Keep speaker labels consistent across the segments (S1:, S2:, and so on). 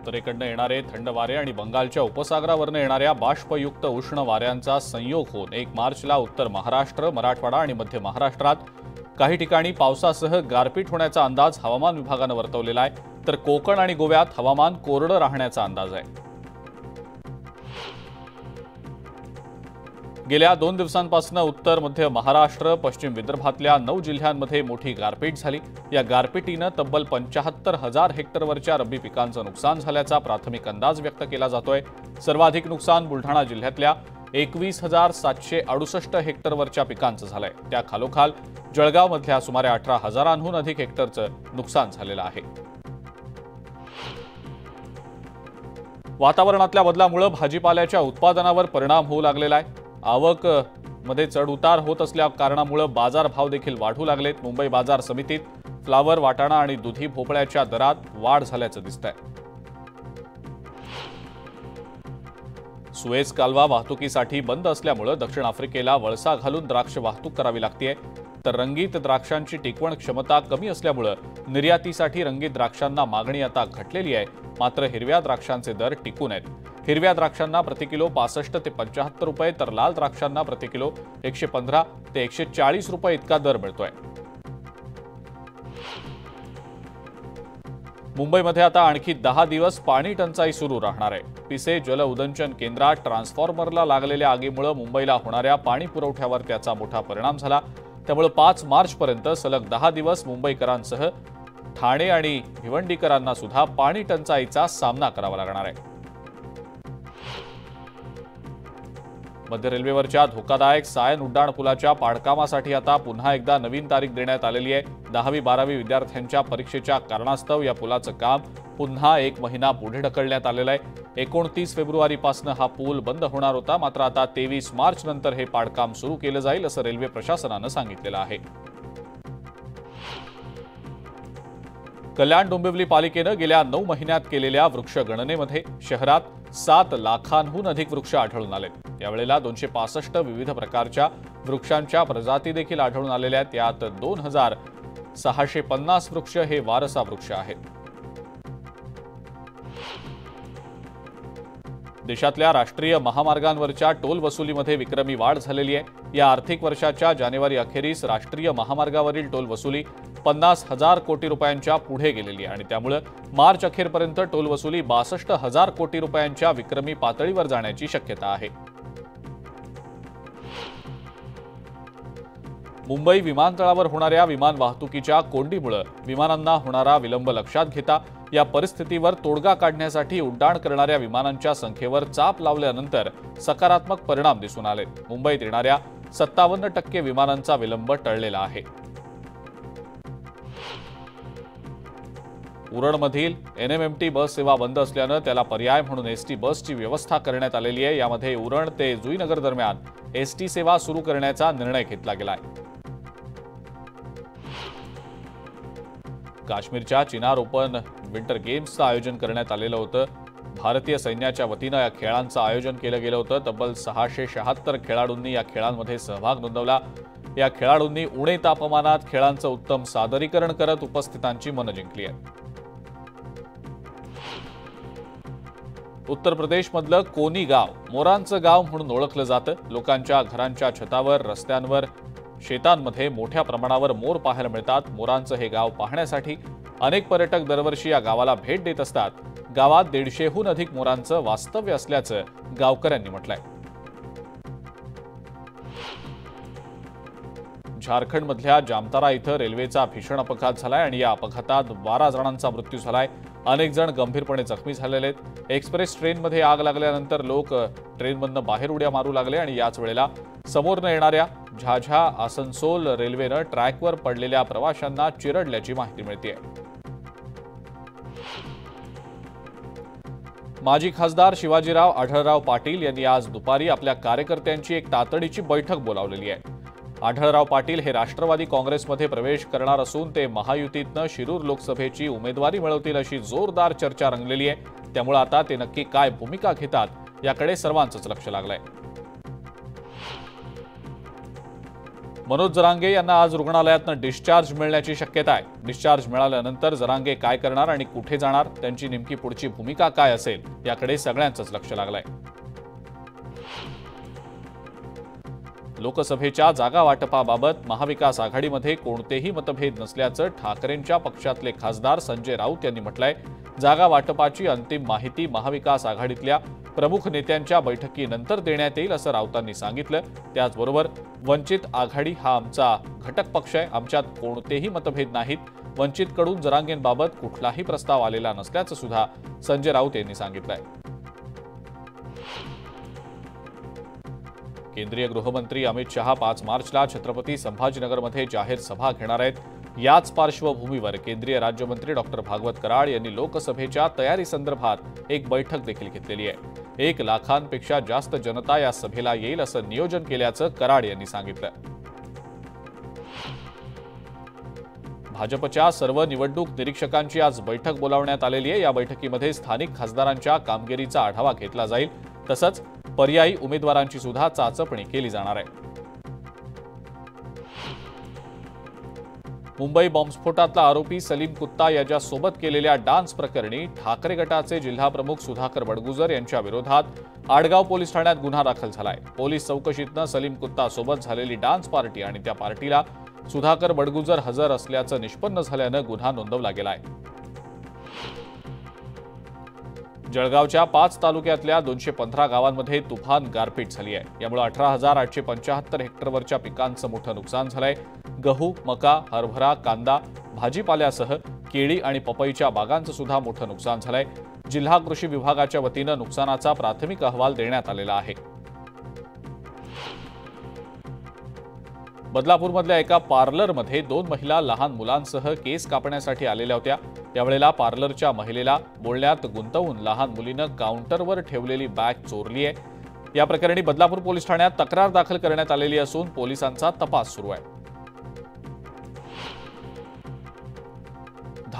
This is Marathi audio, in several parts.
S1: उत्तरेकडनं येणारे थंड वारे आणि बंगालच्या उपसागरावरनं येणाऱ्या बाष्पयुक्त उष्ण वाऱ्यांचा संयोग होऊन एक मार्चला उत्तर महाराष्ट्र मराठवाडा आणि मध्य महाराष्ट्रात काही ठिकाणी पावसासह गारपीट होण्याचा अंदाज हवामान विभागानं वर्तवलेला आहे. तर कोकण आणि गोव्यात हवामान कोरडं राहण्याचा अंदाज आहे. गेल्या दोन दिवसांपासून उत्तर मध्य महाराष्ट्र पश्चिम विदर्भातल्या नऊ जिल्ह्यांमध्ये मोठी गारपीट झाली. या गारपिटीनं तब्बल पंचाहत्तर हजार हेक्टरवरच्या रब्बी पिकांचं नुकसान झाल्याचा प्राथमिक अंदाज व्यक्त केला जातोय. सर्वाधिक नुकसान बुलढाणा जिल्ह्यातल्या एकवीस हजार सातशे अडुसष्ट हेक्टरवरच्या पिकांचं झालंय. त्या खालोखाल जळगावमधल्या सुमारे अठरा हजारांहून अधिक हेक्टरचं नुकसान झालेलं आहे. वातावरणातल्या बदलामुळे भाजीपाल्याच्या उत्पादनावर परिणाम होऊ लागलेला आहे. आवकमध्ये चढउतार होत असल्या कारणामुळे बाजारभाव देखील वाढू लागलेत. मुंबई बाजार समितीत फ्लावर वाटाणा आणि दुधी भोपळ्याच्या दरात वाढ झाल्याचं दिसतंय. सुएज कालवा वाहतुकीसाठी बंद असल्यामुळे दक्षिण आफ्रिकेला वळसा घालून द्राक्ष वाहतूक करावी लागतेय. तर रंगीत द्राक्षांची टिकवण क्षमता कमी असल्यामुळे निर्यातीसाठी रंगीत द्राक्षांना मागणी आता घटलेली आहे. मात्र हिरव्या द्राक्षांचे दर टिकून आहेत. हिरव्या द्राक्षांना प्रतिकिलो पासष्ट ते पंचाहत्तर रुपये तर लाल द्राक्षांना प्रतिकिलो एकशे पंधरा ते एकशे चाळीस रुपये इतका दर मिळतोय. मुंबईमध्ये आता आणखी दहा दिवस पाणी टंचाई सुरू राहणार आहे. पिसे जल उदंचन केंद्रात ट्रान्सफॉर्मरला लागलेल्या आगीमुळे मुंबईला होणाऱ्या पाणी पुरवठ्यावर त्याचा मोठा परिणाम झाला. त्यामुळे पाच मार्चपर्यंत सलग दहा दिवस मुंबईकरांसह ठाणे आणि भिवंडीकरांना सुद्धा पाणी टंचाईचा सामना करावा लागणार आहे. मध्य रेल्वेवरच्या धोकादायक सायन उड्डाण पुलाच्या पाडकामासाठी आता पुन्हा एकदा नवीन तारीख देण्यात आलेली आहे. दहावी बारावी विद्यार्थ्यांच्या परीक्षेच्या कारणास्तव या पुलाचं काम पुन्हा एक महिना पुढे ढकलण्यात आलेलं आहे. एकोणतीस फेब्रुवारीपासून हा पूल बंद होणार होता मात्र आता तेवीस मार्च नंतर हे पाडकाम सुरू केलं जाईल असं रेल्वे प्रशासनानं सांगितलेलं आहे. कल्याण डोंबिवली पालिकेनं गेल्या नऊ महिन्यात केलेल्या वृक्षगणनेमध्ये शहरात सात लाखांहून अधिक वृक्ष आढळून आलेत. यावेळेला दोनशे पासष्ट विविध प्रकारच्या वृक्षांच्या प्रजाती देखील आढळून आलेल्या आहेत. यात दोन हजार सहाशे पन्नास वृक्ष हे वारसा वृक्ष आहेत. देशातल्या राष्ट्रीय महामार्गांवरच्या टोल वसुलीमध्ये विक्रमी वाढ झालेली आहे. या आर्थिक वर्षाच्या जानेवारी अखेरीस राष्ट्रीय महामार्गावरील टोल वसुली पन्नास हजार कोटी रुपयांच्या पुढे गेलेली आहे. आणि त्यामुळे मार्च अखेरपर्यंत टोल वसुली बासष्ट हजार कोटी रुपयांच्या विक्रमी पातळीवर जाण्याची शक्यता आहे. मुंबई विमानतळावर होणाऱ्या विमान वाहतुकीच्या कोंडीमुळे विमानांना होणारा विलंब लक्षात घेता या परिस्थितीवर तोडगा काढण्यासाठी उड्डाण करणाऱ्या विमानांच्या संख्येवर चाप लावल्यानंतर सकारात्मक परिणाम दिसून आले. मुंबईत येणाऱ्या सत्तावन्न टक्के विमानांचा विलंब टळलेला आहे. उरणमधील N M M T bus सेवा बंद असल्यानं त्याला पर्याय म्हणून एस टी बसची व्यवस्था करण्यात आलेली आहे. यामध्ये उरण ते जुईनगर दरम्यान एस टी सेवा सुरू करण्याचा निर्णय घेतला गेला आहे काश्मीरच्या चिनार ओपन विंटर गेम्सचं आयोजन करण्यात आलेलं होतं. भारतीय सैन्याच्या वतीनं या खेळांचं आयोजन केलं गेलं होतं. तब्बल सहाशे शहात्तर खेळाडूंनी या खेळांमध्ये सहभाग नोंदवला. या खेळाडूंनी उणे तापमानात खेळांचं उत्तम सादरीकरण करत उपस्थितांची मनं जिंकली आहेत. उत्तर प्रदेशमधलं कोनी गाव मोरांचं गाव म्हणून ओळखलं जातं. लोकांच्या घरांच्या छतावर रस्त्यांवर शेतांमध्ये मोठ्या प्रमाणावर मोर पाहायला मिळतात. मोरांचं हे गाव पाहण्यासाठी अनेक पर्यटक दरवर्षी या गावाला भेट देत असतात. गावात दीडशेहून अधिक मोरांचं वास्तव्य असल्याचं गावकऱ्यांनी म्हटलंय. झारखंडमधल्या जामतारा इथं रेल्वेचा भीषण अपघात झालाय आणि या अपघातात बारा जणांचा मृत्यू झालाय. अनेक जण गंभीरपणे जखमी झालेले आहेत. एक्सप्रेस ट्रेनमध्ये आग लागल्यानंतर लोक ट्रेनमधनं बाहेर उड्या मारू लागले आणि याच वेळेला समोरनं येणाऱ्या झाझा आसनसोल रेल्वेनं ट्रॅकवर पडलेल्या प्रवाशांना चिरडल्याची माहिती मिळते माजी खासदार शिवाजीराव आढळराव पाटील यांनी आज दुपारी आपल्या कार्यकर्त्यांची एक तातडीची बैठक बोलावलेली आहे. आढळराव पाटील हे राष्ट्रवादी काँग्रेसमध्ये प्रवेश करणार असून ते महायुतीतनं शिरूर लोकसभेची उमेदवारी मिळवतील अशी जोरदार चर्चा रंगलेली आहे. त्यामुळे आता ते नक्की काय भूमिका घेतात याकडे सर्वांचंच लक्ष लागलंय. मनोज जरांगे यांना आज रुग्णालयातनं डिस्चार्ज मिळण्याची शक्यता आहे. डिस्चार्ज मिळाल्यानंतर जरांगे काय करणार आणि कुठे जाणार त्यांची नेमकी पुढची भूमिका काय असेल याकडे सगळ्यांचंच लक्ष लागलंय. लोकसभेच्या जागा वाटपाबाबत महाविकास आघाडीमध्ये कोणतेही मतभेद नसल्याचं ठाकरेंच्या पक्षातले खासदार संजय राऊत यांनी म्हटलंय. जागा वाटपाची अंतिम माहिती महाविकास आघाडीतल्या प्रमुख नेत्यांच्या बैठकीनंतर देण्यात येईल असं राऊतांनी सांगितलं. त्याचबरोबर वंचित आघाडी हा आमचा घटक पक्ष आहे. आमच्यात कोणतेही मतभेद नाहीत. वंचितकडून जरांगेंबाबत कुठलाही प्रस्ताव आलेला नसल्याचं सुद्धा संजय राऊत यांनी सांगितलंय. केंद्रीय गृहमंत्री अमित शहा पाच मार्चला छत्रपती संभाजीनगरमध्ये जाहीर सभा घेणार आहेत. याच पार्श्वभूमीवर केंद्रीय राज्यमंत्री डॉक्टर भागवत कराड यांनी लोकसभेच्या तयारीसंदर्भात एक बैठक देखील घेतलेली आहे. एक लाखांपेक्षा जास्त जनता या सभेला येईल असं नियोजन केल्याचं कराड यांनी सांगितलं. भाजपच्या सर्व निवडणूक निरीक्षकांची आज बैठक बोलावण्यात आलेली आहे. या बैठकीमध्ये स्थानिक खासदारांच्या कामगिरीचा आढावा घेतला जाईल. तसंच पर्यायी उमेदवारांची सुद्धा चाचपणी केली जाणार आहे. मुंबई बॉम्बस्फोटातला आरोपी सलीम कुत्ता याच्यासोबत केलेल्या डान्स प्रकरणी ठाकरे गटाचे जिल्हाप्रमुख सुधाकर बडगुजर यांच्या विरोधात आडगाव पोलीस ठाण्यात गुन्हा दाखल झालाय. पोलीस चौकशीतनं सलीम कुत्ता सोबत झालेली डान्स पार्टी आणि त्या पार्टीला सुधाकर बडगुजर हजर असल्याचं निष्पन्न झाल्यानं गुन्हा नोंदवला गेलाय. जळगावच्या पाच तालुक्यातल्या दोनशे पंधरा गावांमध्ये तुफान गारपीट झाली आहे. यामुळे अठरा हजार आठशे पंच्याहत्तर हेक्टरवरच्या पिकांचं मोठं नुकसान झालंय. गहू मका हरभरा कांदा भाजीपाल्यासह केळी आणि पपईच्या बागांचं सुद्धा मोठं नुकसान झालंय. जिल्हा कृषी विभागाच्या वतीनं नुकसानाचा प्राथमिक अहवाल देण्यात आलेला आहे. बदलापूरमधल्या एका पार्लरमध्ये दोन महिला लहान मुलांसह केस कापण्यासाठी आलेल्या होत्या. त्यावेळेला पार्लरच्या महिलेला बोलण्यात गुंतवून लहान मुलीनं काउंटरवर ठेवलेली बॅग चोरली आहे या प्रकरणी बदलापूर पोलीस ठाण्यात तक्रार दाखल करण्यात आलेली असून पोलिसांचा तपास सुरू आहे.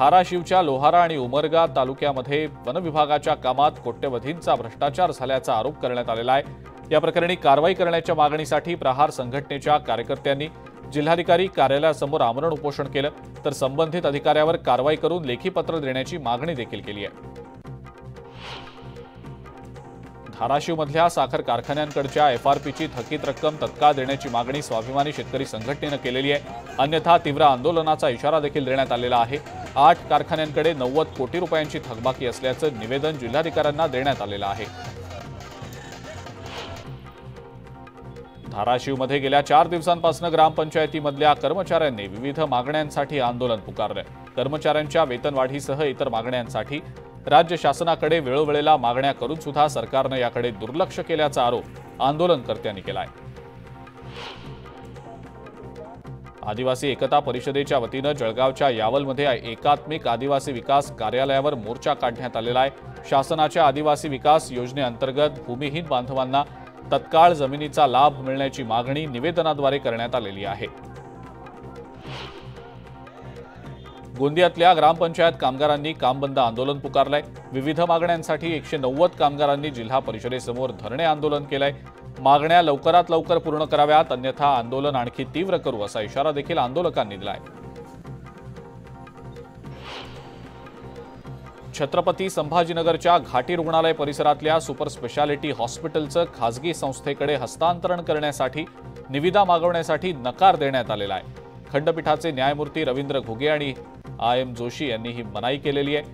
S1: धाराशिवच्या लोहारा आणि उमरगा तालुक्यामध्ये वनविभागाच्या कामात कोट्यवधींचा भ्रष्टाचार झाल्याचा आरोप करण्यात आलेला आहे. या प्रकरणी कारवाई करण्याच्या मागणीसाठी प्रहार संघटनेच्या कार्यकर्त्यांनी जिल्हाधिकारी कार्यालयासमोर आमरण उपोषण केलं. तर संबंधित अधिकाऱ्यावर कारवाई करून लेखी पत्र देण्याची मागणी देखील केली आहे. धाराशिवमधल्या साखर कारखान्यांकडच्या एफआरपीची थकीत रक्कम तत्काळ देण्याची मागणी स्वाभिमानी शेतकरी संघटनेनं केलेली आहे. अन्यथा तीव्र आंदोलनाचा इशारा देखील देण्यात आलेला आहे. आठ कारखान्यांकडे नव्वद कोटी रुपयांची थकबाकी असल्याचं निवेदन जिल्हाधिकाऱ्यांना देण्यात आलेलं आहे. धाराशिवमध्ये गेल्या चार दिवसांपासून ग्रामपंचायतीमधल्या कर्मचाऱ्यांनी विविध मागण्यांसाठी आंदोलन पुकारलंय कर्मचाऱ्यांच्या वेतनवाढीसह इतर मागण्यांसाठी राज्य शासनाकडे वेळोवेळेला मागण्या करून सुद्धा सरकारनं याकडे दुर्लक्ष केल्याचा आरोप आंदोलनकर्त्यांनी केला आहे आदिवासी एकता परिषदेच्या वतीनं जळगावच्या यावलमध्ये एकात्मिक आदिवासी विकास कार्यालयावर मोर्चा काढण्यात आलेला आहे. शासनाच्या आदिवासी विकास योजनेअंतर्गत भूमिहीन बांधवांना तत्काळ जमिनीचा लाभ मिळण्याची मागणी निवेदनाद्वारे करण्यात आलेली आहे. गोंदियातल्या ग्रामपंचायत कामगारांनी काम बंद आंदोलन पुकारलंय. विविध मागण्यांसाठी एकशे नव्वद कामगारांनी जिल्हा परिषदेसमोर धरणे आंदोलन केलंय. मागण्या लवकरात लवकर पूर्ण कराव्यात अन्यथा आंदोलन आणखी तीव्र करू असा इशारा देखील आंदोलकांनी दिलाय. छत्रपती संभाजीनगरच्या घाटी रुग्णालय परिसरातल्या सुपर स्पेशालिटी हॉस्पिटलचं खासगी संस्थेकडे हस्तांतरण करण्यासाठी निविदा मागवण्यासाठी नकार देण्यात आलेला आहे. खंडपीठाचे न्यायमूर्ती रवींद्र घुगे आणि आय एम जोशी यांनी ही मनाई केलेली आहे.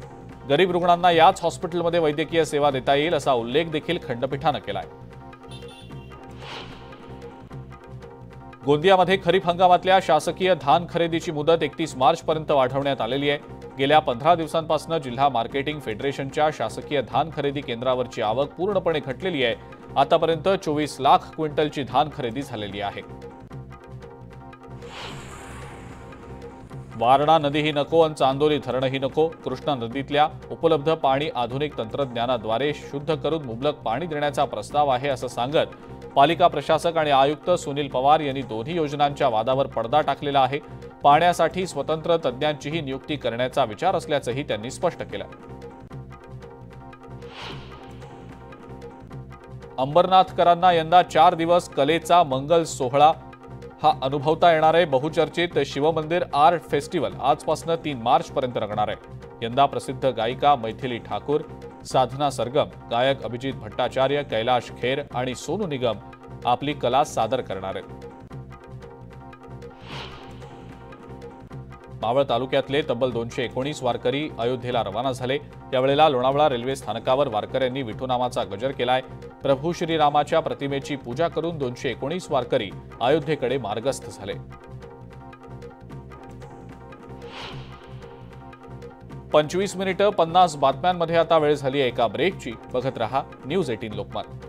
S1: गरीब रुग्णांना याच हॉस्पिटलमध्ये वैद्यकीय सेवा देता येईल असा उल्लेख देखील खंडपीठानं केलाय. गोंदियामध्ये खरीप हंगामातल्या शासकीय धान खरेदीची मुदत एकतीस मार्चपर्यंत वाढवण्यात आलेली आहे. गेल्या पंधरा दिवसांपासून जिल्हा मार्केटिंग फेडरेशनच्या शासकीय धान खरेदी केंद्रावरची आवक पूर्णपणे घटलेली आहे. आतापर्यंत चोवीस लाख क्विंटलची धान खरेदी झालेली आहे. वारणा नदीही नको आणि चांदोली धरणही नको. कृष्णा नदीतल्या उपलब्ध पाणी आधुनिक तंत्रज्ञानाद्वारे शुद्ध करून मुबलक पाणी देण्याचा प्रस्ताव आहे असं सांगत पालिका प्रशासक आणि आयुक्त सुनील पवार यांनी दोन्ही योजनांच्या वादावर पडदा टाकलेला आहे. पाण्यासाठी स्वतंत्र तज्ज्ञांचीही नियुक्ती करण्याचा विचार असल्याचंही त्यांनी स्पष्ट केलं. अंबरनाथकरांना यंदा चार दिवस कलेचा मंगल सोहळा हा अनुभवता येणारे बहुचर्चित शिवमंदिर आर्ट फेस्टिवल आजपासून तीन मार्चपर्यंत रंगणार आहे. यंदा प्रसिद्ध गायिका मैथिली ठाकूर साधना सरगम गायक अभिजित भट्टाचार्य कैलाश खेर आणि सोनू निगम आपली कला सादर करणार आहेत. मावळ तालुक्यातले तब्बल दोनशे एकोणीस वारकरी अयोध्येला रवाना झाले. यावेळेला लोणावळा रेल्वे स्थानकावर वारकऱ्यांनी विठूनामाचा गजर केलाय. प्रभू श्रीरामाच्या प्रतिमेची पूजा करून दोनशे एकोणीस वारकरी अयोध्येकडे मार्गस्थ झाले. पंचवीस मिनिटं पन्नास बातम्यांमध्ये आता वेळ झाली एका ब्रेकची बघत रहा न्यूज एटीन लोकमत.